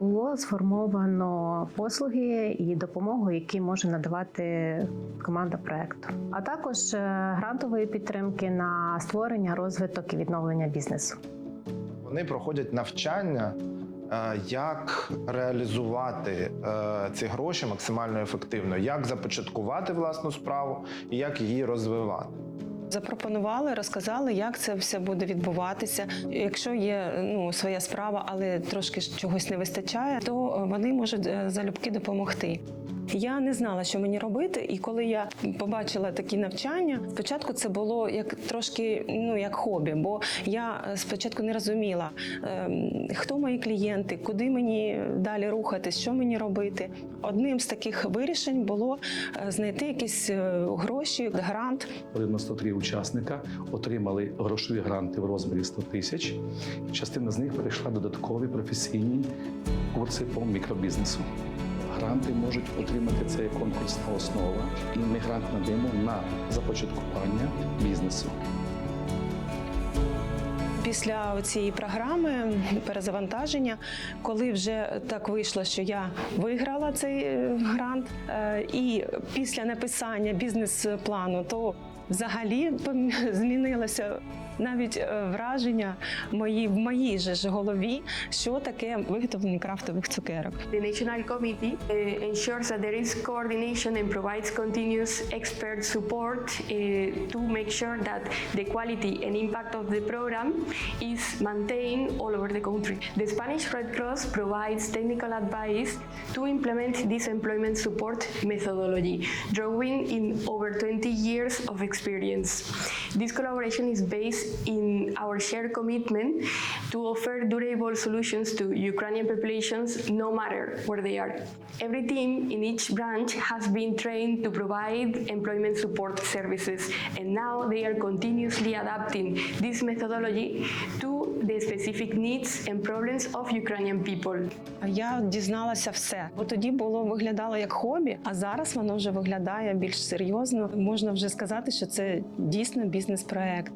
Було сформовано послуги і допомогу, які може надавати команда проекту, а також е, грантової підтримки на створення, розвиток і відновлення бізнесу. Вони проходять навчання, е, як реалізувати е, ці гроші максимально ефективно, як започаткувати власну справу і як її розвивати. Запропонували, розказали, як це все буде відбуватися. Якщо є ну своя справа, але трошки чогось не вистачає, то вони можуть е, залюбки допомогти. Я не знала, що мені робити, і коли я побачила такі навчання, спочатку це було як трошки ну як хобі, бо я е, спочатку не розуміла, ем, хто мої клієнти, куди мені далі рухатись, що мені робити. Одним з таких вирішень було е, знайти якісь гроші, грант 93 учасника отримали грошові гранти в розмірі 100 тисяч. Частина з них перейшла додаткові професійні курси по мікробізнесу. Гранти можуть отримати це конкурсна основа, і ми грант надаємо на започаткування бізнесу. Після цієї програми перезавантаження, коли вже так вийшло, що я виграла цей е, грант, е, і після написання бізнес-плану, то взагалі змінилося навіть е, враження мої в моїй же ж голові, що таке виготовлення крафтових цукерок. The National Committee ensures that there is coordination and provides continuous expert support to make sure that the quality and impact of the program is maintained all over the country. The Spanish Red Cross provides technical advice to implement this employment support methodology, drawing in over 20 years of experience. This collaboration is based in our shared commitment to offer durable solutions to Ukrainian populations no matter where they are. Every team in each branch has been trained to provide employment support services, and now they are continuously adapting this methodology to the specific needs and problems of Ukrainian people. Я дізналася все, бо тоді було виглядало як хобі, а зараз воно вже виглядає більш серйозно. Можна вже сказати, що це дійсно бізнес-проект.